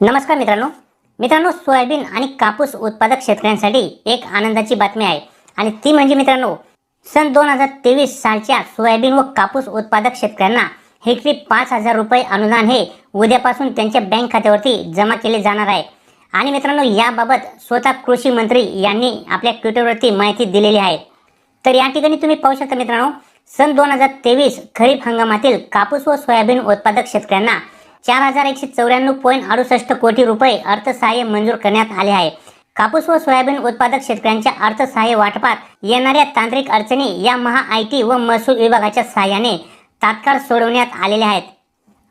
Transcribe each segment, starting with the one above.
नमस्कार मित्रांनो. मित्रांनो सोयाबीन आणि कापूस उत्पादक शेतकऱ्यांसाठी एक आनंदाची बातमी आहे. आणि ती म्हणजे मित्रांनो सन दोन हजार तेवीस सालच्या सोयाबीन व कापूस उत्पादक शेतकऱ्यांना हेक्टरी पाच हजार रुपये अनुदान हे उद्यापासून त्यांच्या बँक खात्यावरती जमा केले जाणार आहे. आणि मित्रांनो याबाबत स्वतः कृषी मंत्री यांनी आपल्या ट्विटरवरती माहिती दिलेली आहे. तर या ठिकाणी तुम्ही पाहू शकता मित्रांनो सन दोन हजार तेवीस खरीप हंगामातील कापूस व सोयाबीन उत्पादक शेतकऱ्यांना चार हजार एकशे चौऱ्याण्णव पॉईंट अडुसष्ट कोटी रुपये अर्थसहाय्य मंजूर करण्यात आले आहे. कापूस व सोयाबीन उत्पादक शेतकऱ्यांच्या अर्थसहाय्य वाटपात येणाऱ्या तांत्रिक अडचणी या महा आय टी व महसूल विभागाच्या सहाय्याने तात्काळ सोडवण्यात आलेल्या आहेत.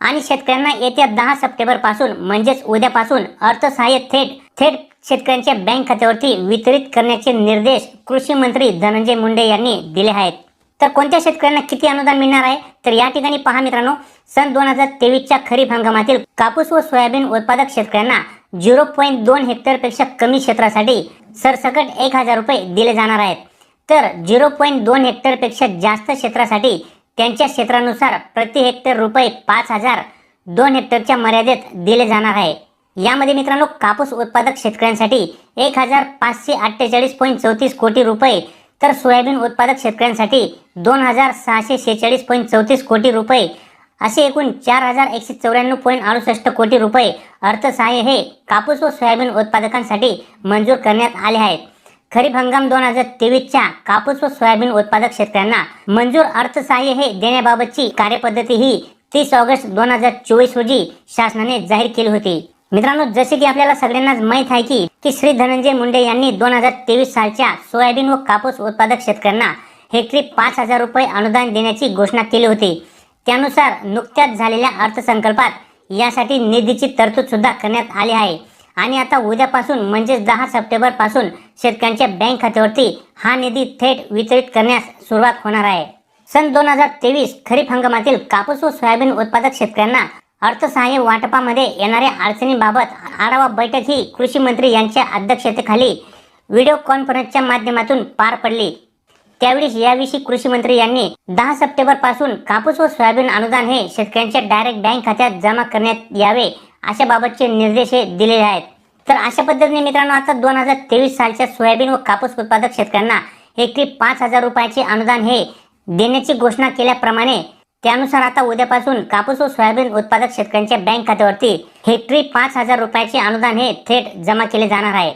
आणि शेतकऱ्यांना येत्या दहा सप्टेंबरपासून म्हणजेच उद्यापासून अर्थसहाय्य थेट थेट शेतकऱ्यांच्या बँक खात्यावरती वितरित करण्याचे निर्देश कृषी मंत्री धनंजय मुंडे यांनी दिले आहेत. तर कोणत्या शेतकऱ्यांना किती अनुदान मिळणार आहे? तर या ठिकाणी पहा मित्रांनो सन दोन हजार तेवीसच्या खरीप हंगामातील कापूस व सोयाबीन उत्पादक शेतकऱ्यांना झिरो पॉईंट दोन हेक्टरपेक्षा कमी क्षेत्रासाठी सरसकट एक हजार रुपये दिले जाणार आहेत. तर झिरो पॉईंट दोन हेक्टरपेक्षा जास्त क्षेत्रासाठी त्यांच्या क्षेत्रानुसार प्रति हेक्टर रुपये पाच हजार दोन हेक्टरच्या मर्यादेत दिले जाणार आहे. यामध्ये मित्रांनो कापूस उत्पादक शेतकऱ्यांसाठी एक हजार पाचशे अठ्ठेचाळीस पॉईंट चौतीस कोटी रुपये तर सोयाबीन उत्पादक शेतकऱ्यांसाठी दोन हजार सहाशे शेहेचाळीस पॉईंट चौतीस कोटी रुपये असे एकूण चार हजार एकशे चौऱ्याण्णव पॉईंट अडुसष्ट कोटी रुपये अर्थसहाय्य हे कापूस व सोयाबीन उत्पादकांसाठी मंजूर करण्यात आले आहेत. खरीप हंगाम दोन हजार तेवीसच्या कापूस व सोयाबीन उत्पादक शेतकऱ्यांना मंजूर अर्थसहाय्य हे देण्याबाबतची कार्यपद्धती ही तीस ऑगस्ट दोन हजार चोवीस रोजी शासनाने जाहीर केली होती. मित्रांनो जसे की आपल्याला सगळ्यांनाच माहीत आहे की की श्री धनंजय मुंडे यांनी दोन हजार तेवीस सालच्या सोयाबीन व कापूस उत्पादक शेतकऱ्यांना हेक्टरी पाच हजार रुपये अनुदान देण्याची घोषणा केली होती. त्यानुसार नुकत्याच झालेल्या अर्थसंकल्पात यासाठी निधीची तरतूद सुद्धा करण्यात आली आहे. आणि आता उद्यापासून म्हणजेच दहा सप्टेंबरपासून शेतकऱ्यांच्या बँक खात्यावरती हा निधी थेट वितरित करण्यास सुरुवात होणार आहे. सन दोन हजार तेवीस खरीप हंगामातील कापूस व सोयाबीन उत्पादक शेतकऱ्यांना अर्थसहाय्य वाटपामध्ये येणाऱ्या अडचणींबाबत आढावा बैठक ही कृषी मंत्री यांच्या अध्यक्षतेखाली व्हिडिओ कॉन्फरन्सच्या माध्यमातून पार पडली. त्यावेळी याविषयी कृषी मंत्री यांनी दहा सप्टेंबरपासून कापूस व सोयाबीन अनुदान हे शेतकऱ्यांच्या डायरेक्ट बँक खात्यात जमा करण्यात यावे अशा बाबतचे निर्देश हे दिलेले आहेत. तर अशा पद्धतीने मित्रांनो आता दोन हजार तेवीस सालच्या सोयाबीन व कापूस उत्पादक शेतकऱ्यांना हेक्टरी पाच हजार रुपयाचे अनुदान हे देण्याची घोषणा केल्याप्रमाणे त्यानुसार आता उद्यापासून कापूस व सोयाबीन उत्पादक शेतकऱ्यांच्या बँक खात्यावरती हेक्टरी पाच हजार रुपयाचे अनुदान हे थेट जमा केले जाणार आहे.